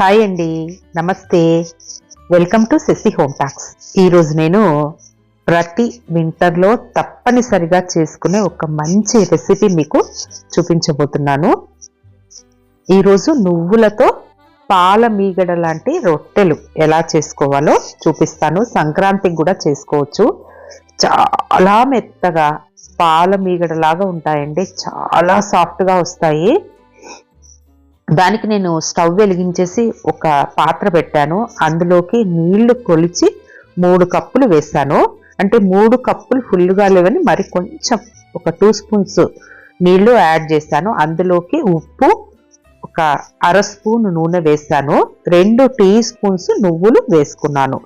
Hi అండి. నమస్తే. Welcome to Sashi home talks. ఈరోజు నేను ప్రతి వింటర్లో తప్పనిసరిగా చేసుకునే ఒక మంచి రెసిపీ మీకు చూపించబోతున్నాను. ఈరోజు నువ్వులతో పాల మీగడ లాంటి రొట్టెలు ఎలా చేసుకోవాలో చూపిస్తాను. సంక్రాంతికి కూడా చేసుకోవచ్చు. చాలా మెత్తగా పాల మీగడలాగా ఉంటాయండి. చాలా సాఫ్ట్గా వస్తాయి. దానికి నేను స్టవ్ వెలిగించేసి ఒక పాత్ర పెట్టాను. అందులోకి నీళ్ళు కొలిచి మూడు కప్పులు వేసాను అంటే మూడు కప్పులు ఫుల్గా లేవని మరి కొంచెం ఒక టూ స్పూన్స్ నీళ్ళు యాడ్ చేశాను. అందులోకి ఉప్పు ఒక అర స్పూన్ నూనె వేస్తాను రెండు టీ స్పూన్స్ నువ్వులు వేసుకున్నాను.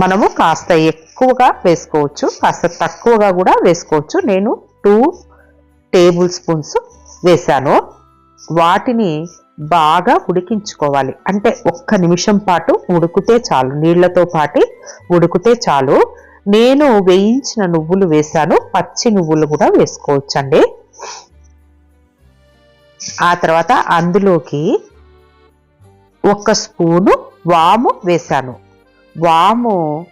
మనము కాస్త ఎక్కువగా వేసుకోవచ్చు. కాస్త తక్కువగా కూడా వేసుకోవచ్చు. నేను టూ టేబుల్ స్పూన్స్ వేసాను వాటిని బాగా ఉడికించుకోవాలి. అంటే ఒక్క నిమిషం పాటు ఉడికితే చాలు. నీళ్ళతో పాటి ఉడికితే చాలు. నేను వేయించిన నువ్వులు వేశాను. పచ్చి నువ్వులు కూడా వేసుకోవచ్చండి. ఆ తర్వాత అందులోకి ఒక స్పూను వాము వేశాను. వాము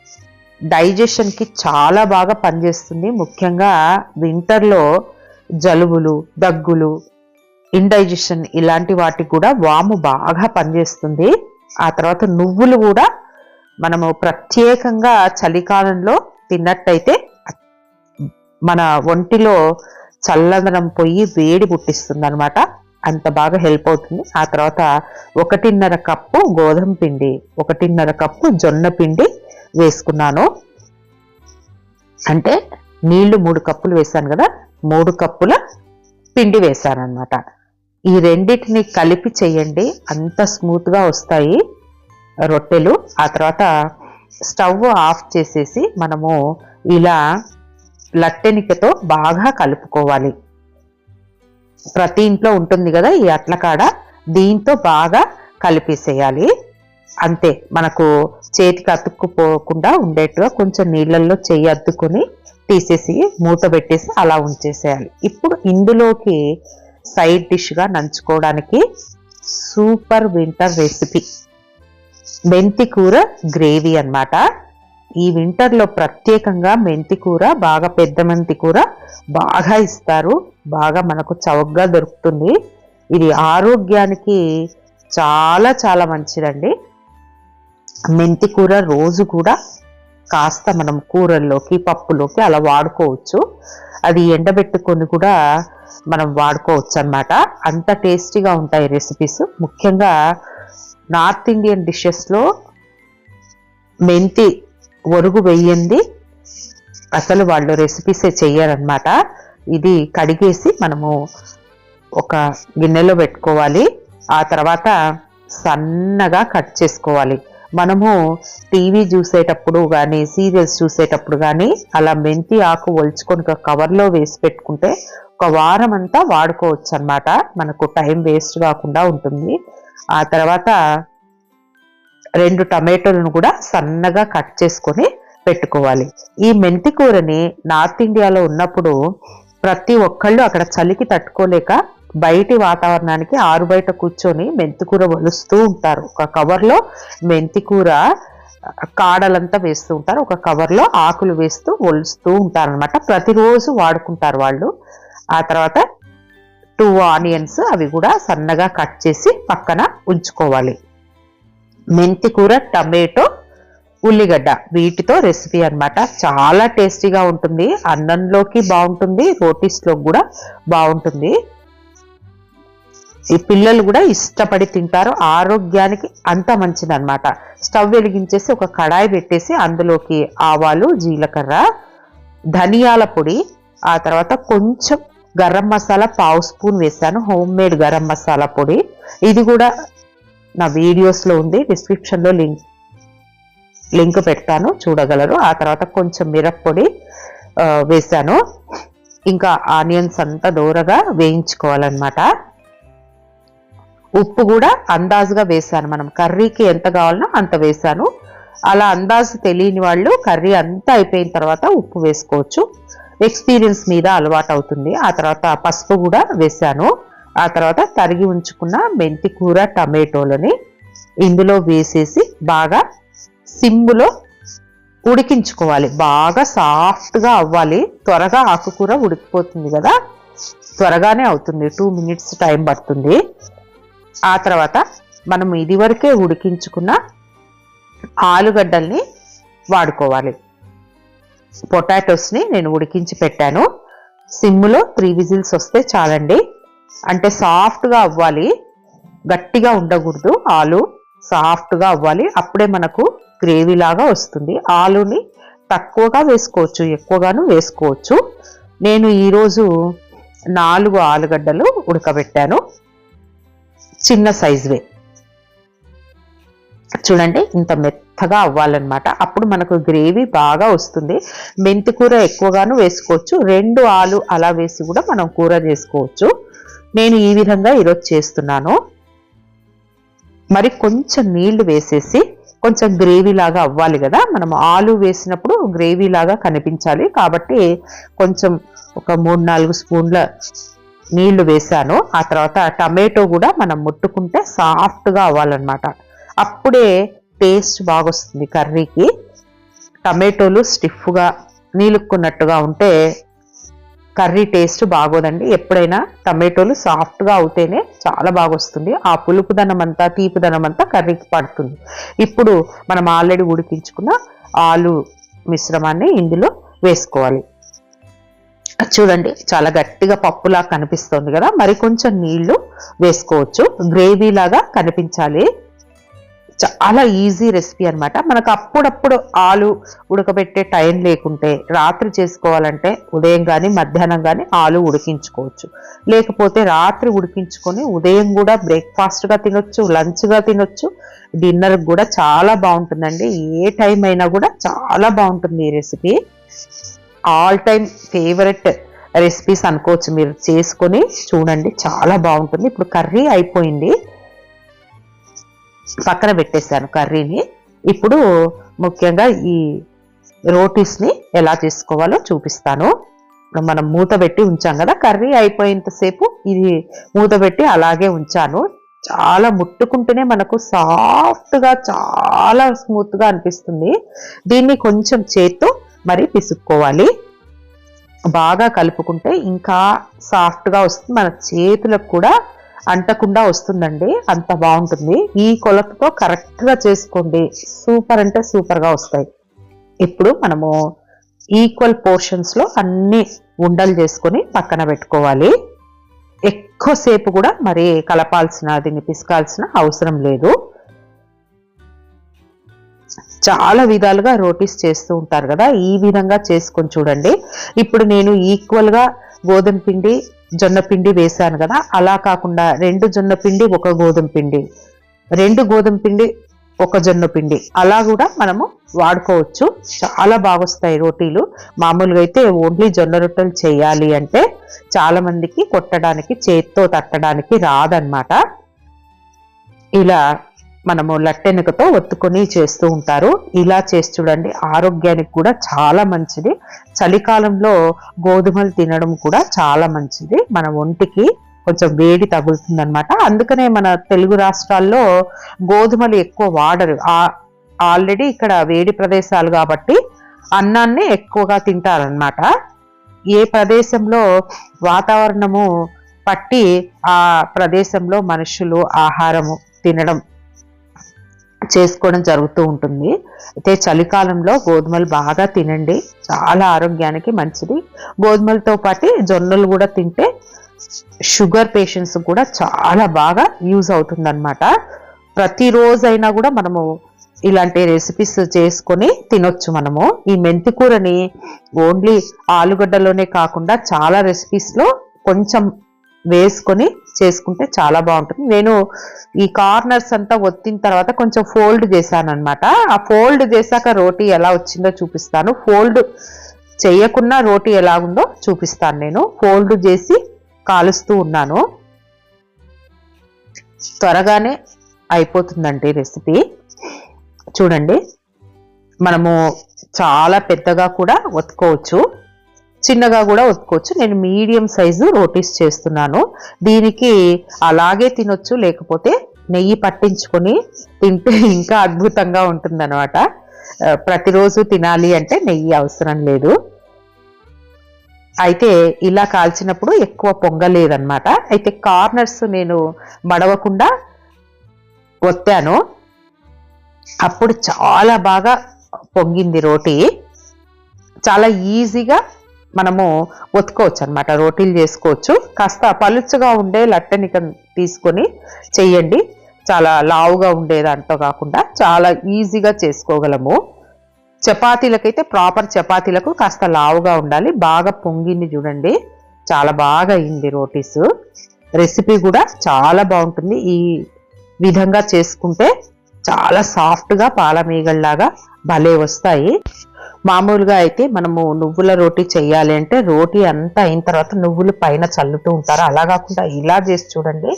డైజెషన్కి చాలా బాగా పనిచేస్తుంది. ముఖ్యంగా వింటర్లో జలుబులు దగ్గులు ఇండైజెషన్ ఇలాంటి వాటికి కూడా వాము బాగా పనిచేస్తుంది. ఆ తర్వాత నువ్వులు కూడా మనము ప్రత్యేకంగా చలికాలంలో తిన్నట్టయితే మన ఒంటిలో చల్లదనం పోయి వేడి పుట్టిస్తుంది అనమాట అంత బాగా హెల్ప్ అవుతుంది. ఆ తర్వాత ఒకటిన్నర కప్పు గోధుమ పిండి ఒకటిన్నర కప్పు జొన్న పిండి వేసుకున్నాను. అంటే నీళ్ళు మూడు కప్పులు వేసాను కదా మూడు కప్పుల పిండి వేసాను అనమాట ఈ రెండింటిని కలిపి చేయండి. అంత స్మూత్గా వస్తాయి రొట్టెలు. ఆ తర్వాత స్టవ్ ఆఫ్ చేసేసి మనము ఇలా లట్టెనికతో బాగా కలుపుకోవాలి. ప్రతి ఇంట్లో ఉంటుంది కదా ఈ అట్లకాడ. దీంతో బాగా కలిపేసేయాలి. అంతే మనకు చేతికి అతుక్కుపోకుండా ఉండేట్టుగా కొంచెం నీళ్ళల్లో చేయి అద్దుకొని తీసేసి మూత పెట్టేసి అలా ఉంచేసేయాలి. ఇప్పుడు ఇందులోకి సైడ్ డిష్గా నంచుకోవడానికి సూపర్ వింటర్ రెసిపీ. మెంతి కూర గ్రేవీ అన్నమాట. ఈ వింటర్లో ప్రత్యేకంగా మెంతి కూర బాగా పెద్ద మెంతి కూర బాగా ఇస్తారు. బాగా మనకు చౌకగా దొరుకుతుంది. ఇది ఆరోగ్యానికి చాలా చాలా మంచిదండి. మెంతి కూర రోజు కూడా కాస్త మనం కూరల్లోకి పప్పులోకి అలా వాడుకోవచ్చు. అది ఎండబెట్టుకొని కూడా మనం వాడుకోవచ్చు అన్నమాట అంత టేస్టీగా ఉంటాయి రెసిపీస్ ముఖ్యంగా నార్త్ ఇండియన్ డిషెస్లో మెంతి ఒరుగు వెయ్యింది. అసలు వాళ్ళు రెసిపీసే చెయ్యారనమాట ఇది కడిగేసి మనము ఒక గిన్నెలో పెట్టుకోవాలి. ఆ తర్వాత సన్నగా కట్ చేసుకోవాలి. మనము టీవీ చూసేటప్పుడు కానీ సీరియల్స్ చూసేటప్పుడు కానీ అలా మెంతి ఆకు ఒలుచుకొని కవర్లో వేసి పెట్టుకుంటే ఒక వారం అంతా వాడుకోవచ్చు అనమాట మనకు టైం వేస్ట్ కాకుండా ఉంటుంది. ఆ తర్వాత రెండు టమాటోలను కూడా సన్నగా కట్ చేసుకొని పెట్టుకోవాలి. ఈ మెంతి కూరని నార్త్ ఇండియాలో ఉన్నప్పుడు ప్రతి ఒక్కళ్ళు అక్కడ చలికి తట్టుకోలేక బయటి వాతావరణానికి ఆరు బయట కూర్చొని మెంతికూర వలుస్తూ ఉంటారు. ఒక కవర్లో మెంతికూర కాడలంతా వేస్తూ ఉంటారు. ఒక కవర్లో ఆకులు వేస్తూ ఒలుస్తూ ఉంటారు అనమాట ప్రతిరోజు వాడుకుంటారు వాళ్ళు. ఆ తర్వాత టూ ఆనియన్స్ అవి కూడా సన్నగా కట్ చేసి పక్కన ఉంచుకోవాలి. మెంతి కూర టమాటో ఉల్లిగడ్డ వీటితో రెసిపీ అన్నమాట. చాలా టేస్టీగా ఉంటుంది. అన్నంలోకి బాగుంటుంది రోటీస్లో కూడా బాగుంటుంది. ఈ పిల్లలు కూడా ఇష్టపడి తింటారు. ఆరోగ్యానికి అంత మంచిది అనమాట స్టవ్ వెలిగించేసి ఒక కడాయి పెట్టేసి అందులోకి ఆవాలు జీలకర్ర ధనియాల పొడి ఆ తర్వాత కొంచెం గరం మసాలా పావు స్పూన్ వేసాను హోమ్ మేడ్ గరం మసాలా పొడి. ఇది కూడా నా వీడియోస్లో ఉంది. డిస్క్రిప్షన్లో లింక్ లింక్ పెడతాను. చూడగలరు. ఆ తర్వాత కొంచెం మిరప్పొడి వేసాను ఇంకా ఆనియన్స్ అంతా దూరగా వేయించుకోవాలన్నమాట. ఉప్పు కూడా అందాజుగా వేసాను మనం. కర్రీకి ఎంత కావాలనో అంత వేసాను అలా అందాజు తెలియని వాళ్ళు కర్రీ అంతా అయిపోయిన తర్వాత ఉప్పు వేసుకోవచ్చు. ఎక్స్పీరియన్స్ మీద అలవాటు అవుతుంది ఆ తర్వాత పసుపు కూడా వేసాను ఆ తర్వాత తరిగి ఉంచుకున్న మెంతి కూర టమాటోలని ఇందులో వేసేసి బాగా సిమ్లో ఉడికించుకోవాలి. బాగా సాఫ్ట్గా అవ్వాలి. త్వరగా ఆకుకూర ఉడికిపోతుంది కదా. త్వరగానే అవుతుంది. టూ మినిట్స్ టైం పడుతుంది. ఆ తర్వాత మనం ఇదివరకే ఉడికించుకున్న ఆలుగడ్డల్ని వాడుకోవాలి. పొటాటోస్ని నేను ఉడికించి పెట్టాను. సిమ్లో త్రీ విజిల్స్ వస్తే చాలండి. అంటే సాఫ్ట్గా అవ్వాలి. గట్టిగా ఉండకూడదు ఆలు. సాఫ్ట్గా అవ్వాలి. అప్పుడే మనకు గ్రేవీ లాగా వస్తుంది. ఆలుని తక్కువగా వేసుకోవచ్చు ఎక్కువగాను వేసుకోవచ్చు. నేను ఈరోజు నాలుగు ఆలుగడ్డలు ఉడకబెట్టాను. చిన్న సైజువే. చూడండి ఇంత మెత్తగా అవ్వాలన్నమాట. అప్పుడు మనకు గ్రేవీ బాగా వస్తుంది. మెంతి కూర ఎక్కువగాను వేసుకోవచ్చు. రెండు ఆలు అలా వేసి కూడా మనం కూర చేసుకోవచ్చు. నేను ఈ విధంగా ఈరోజు చేస్తున్నాను. మరి కొంచెం నీళ్ళు వేసేసి కొంచెం గ్రేవీ లాగా అవ్వాలి కదా. మనం ఆలు వేసినప్పుడు గ్రేవీ లాగా కనిపించాలి. కాబట్టి కొంచెం ఒక మూడు నాలుగు స్పూన్ల నీళ్ళు వేసాను ఆ తర్వాత టమాటో కూడా మనం ముట్టుకుంటే సాఫ్ట్గా అవ్వాలన్నమాట. అప్పుడే టేస్ట్ బాగొస్తుంది కర్రీకి. టమాటోలు స్టిఫ్గా నీలుక్కున్నట్టుగా ఉంటే కర్రీ టేస్ట్ బాగోదండి. ఎప్పుడైనా టమాటోలు సాఫ్ట్గా అవుతేనే చాలా బాగా వస్తుంది ఆ పులుపుదనం అంతా తీపిదనం అంతా కర్రీకి పడుతుంది. ఇప్పుడు మనం ఆల్రెడీ ఉడికించుకున్న ఆలు మిశ్రమాన్ని ఇందులో వేసుకోవాలి. చూడండి చాలా గట్టిగా పప్పులా కనిపిస్తుంది కదా. మరి కొంచెం నీళ్ళు వేసుకోవచ్చు. గ్రేవీ లాగా కనిపించాలి. చాలా ఈజీ రెసిపీ అనమాట మనకు అప్పుడప్పుడు ఆలు ఉడకబెట్టే టైం లేకుంటే రాత్రి చేసుకోవాలంటే ఉదయం కానీ మధ్యాహ్నం కానీ ఆలు ఉడికించుకోవచ్చు. లేకపోతే రాత్రి ఉడికించుకొని ఉదయం కూడా బ్రేక్ఫాస్ట్గా తినొచ్చు లంచ్గా తినొచ్చు. డిన్నర్ కూడా చాలా బాగుంటుందండి. ఏ టైం అయినా కూడా చాలా బాగుంటుంది ఈ recipe all time favourite recipes అనుకోవచ్చు మీరు. చేసుకొని చూడండి చాలా బాగుంటుంది. ఇప్పుడు కర్రీ అయిపోయింది. పక్కన పెట్టేశాను కర్రీని. ఇప్పుడు ముఖ్యంగా ఈ రోటీస్ని ఎలా చేసుకోవాలో చూపిస్తాను. మనం మూత పెట్టి ఉంచాం కదా కర్రీ అయిపోయేంతసేపు ఇది మూత పెట్టి అలాగే ఉంచాను. చాలా ముట్టుకుంటేనే మనకు సాఫ్ట్గా చాలా స్మూత్గా అనిపిస్తుంది. దీన్ని కొంచెం చేత్తో మరి పిసుక్కోవాలి. బాగా కలుపుకుంటే ఇంకా సాఫ్ట్గా వస్తుంది. మన చేతులకు కూడా అంటకుండా వస్తుందండి. అంత బాగుంటుంది. ఈ కొలతతో కరెక్ట్గా చేసుకోండి. సూపర్ అంటే సూపర్గా వస్తాయి. ఇప్పుడు మనము ఈక్వల్ పోర్షన్స్లో అన్ని ఉండలు చేసుకొని పక్కన పెట్టుకోవాలి. ఎక్కువసేపు కూడా మరి కలపాల్సిన దీన్ని పిసకాల్సిన అవసరం లేదు. చాలా విధాలుగా రోటీస్ చేస్తూ ఉంటారు కదా. ఈ విధంగా చేసుకొని చూడండి. ఇప్పుడు నేను ఈక్వల్గా గోధుమ పిండి జొన్న పిండి వేశాను కదా అలా కాకుండా రెండు జొన్న పిండి ఒక గోధుమ పిండి. రెండు గోధుమ పిండి ఒక జొన్న పిండి. అలా కూడా మనము వాడుకోవచ్చు. చాలా బాగొస్తాయి రోటీలు. మామూలుగా అయితే ఓన్లీ జొన్న రొట్టెలు చేయాలి అంటే చాలా మందికి కొట్టడానికి చేత్తో తట్టడానికి రాదనమాట ఇలా మనము లట్టెనుకతో ఒత్తుకొని చేస్తూ ఉంటారు. ఇలా చేసి చూడండి ఆరోగ్యానికి కూడా చాలా మంచిది. చలికాలంలో గోధుమలు తినడం కూడా చాలా మంచిది. మన ఒంటికి కొంచెం వేడి తగులుతుందనమాట అందుకనే మన తెలుగు రాష్ట్రాల్లో గోధుమలు ఎక్కువ వాడరు. ఆల్రెడీ ఇక్కడ వేడి ప్రదేశాలు కాబట్టి అన్నాన్ని ఎక్కువగా తింటారనమాట ఏ ప్రదేశంలో వాతావరణము పట్టి ఆ ప్రదేశంలో మనుషులు ఆహారము తినడం చేసుకోవడం జరుగుతూ ఉంటుంది. అయితే చలికాలంలో గోధుమలు బాగా తినండి. చాలా ఆరోగ్యానికి మంచిది. గోధుమలతో పాటు జొన్నలు కూడా తింటే షుగర్ పేషెంట్స్ కూడా చాలా బాగా యూజ్ అవుతుందన్నమాట. ప్రతిరోజైనా కూడా మనము ఇలాంటి రెసిపీస్ చేసుకొని తినొచ్చు మనము. ఈ మెంతి కూరని ఓన్లీ ఆలుగడ్డలోనే కాకుండా చాలా రెసిపీస్లో కొంచెం వేసుకొని చేసుకుంటే చాలా బాగుంటుంది. నేను ఈ కార్నర్స్ అంతా ఒత్తిన తర్వాత కొంచెం ఫోల్డ్ చేశాను అనమాట ఆ ఫోల్డ్ చేశాక రోటీ ఎలా వచ్చిందో చూపిస్తాను. ఫోల్డ్ చేయకున్నా రోటీ ఎలా ఉందో చూపిస్తాను నేను. ఫోల్డ్ చేసి కాలుస్తూ ఉన్నాను. త్వరగానే అయిపోతుందండి రెసిపీ. చూడండి. మనము చాలా పెద్దగా కూడా ఒత్తుకోవచ్చు. చిన్నగా కూడా ఒత్తుకోవచ్చు. నేను మీడియం సైజు రోటీస్ చేస్తున్నాను. దీనికి అలాగే తినొచ్చు లేకపోతే నెయ్యి పట్టించుకొని తింటే ఇంకా అద్భుతంగా ఉంటుందన్నమాట. ప్రతిరోజు తినాలి అంటే నెయ్యి అవసరం లేదు. అయితే ఇలా కాల్చినప్పుడు ఎక్కువ పొంగలేదన్నమాట. అయితే కార్నర్స్ నేను మడవకుండా ఒత్తాను. అప్పుడు చాలా బాగా పొంగింది రోటీ. చాలా ఈజీగా మనము ఒత్తుకోవచ్చు అనమాట రోటీలు చేసుకోవచ్చు. కాస్త పలుచగా ఉండే లట్టెనిక తీసుకొని చెయ్యండి. చాలా లావుగా ఉండే దాంట్లో కాకుండా చాలా ఈజీగా చేసుకోగలము. చపాతీలకైతే ప్రాపర్ చపాతీలకు కాస్త లావుగా ఉండాలి. బాగా పొంగింది చూడండి. చాలా బాగా అయింది రోటీస్. రెసిపీ కూడా చాలా బాగుంటుంది. ఈ విధంగా చేసుకుంటే చాలా సాఫ్ట్గా పాలమీగల్లాగా భలే వస్తాయి. మామూలుగా అయితే మనము నువ్వుల రోటీ చేయాలి అంటే రోటీ అంతా అయిన తర్వాత నువ్వులు పైన చల్లుతూ ఉంటారు. అలా కాకుండా ఇలా చేసి చూడండి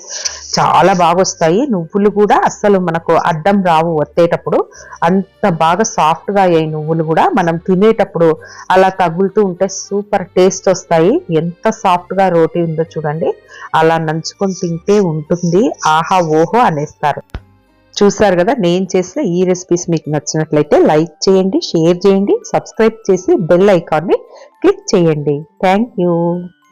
చాలా బాగా వస్తాయి నువ్వులు కూడా అస్సలు మనకు అడ్డం రావు వత్తేటప్పుడు అంత బాగా సాఫ్ట్గా అయ్యాయి నువ్వులు కూడా. మనం తినేటప్పుడు అలా తగులుతూ ఉంటే సూపర్ టేస్ట్ వస్తాయి. ఎంత సాఫ్ట్గా రోటీ ఉందో చూడండి. అలా నంచుకొని తింటే ఉంటుంది. ఆహా ఓహో అనేస్తారు. చూసారు కదా నేను చేసిన ఈ రెసిపీస్ మీకు నచ్చినట్లయితే లైక్ చేయండి షేర్ చేయండి సబ్స్క్రైబ్ చేసి బెల్ ఐకాన్ని క్లిక్ చేయండి. Thank you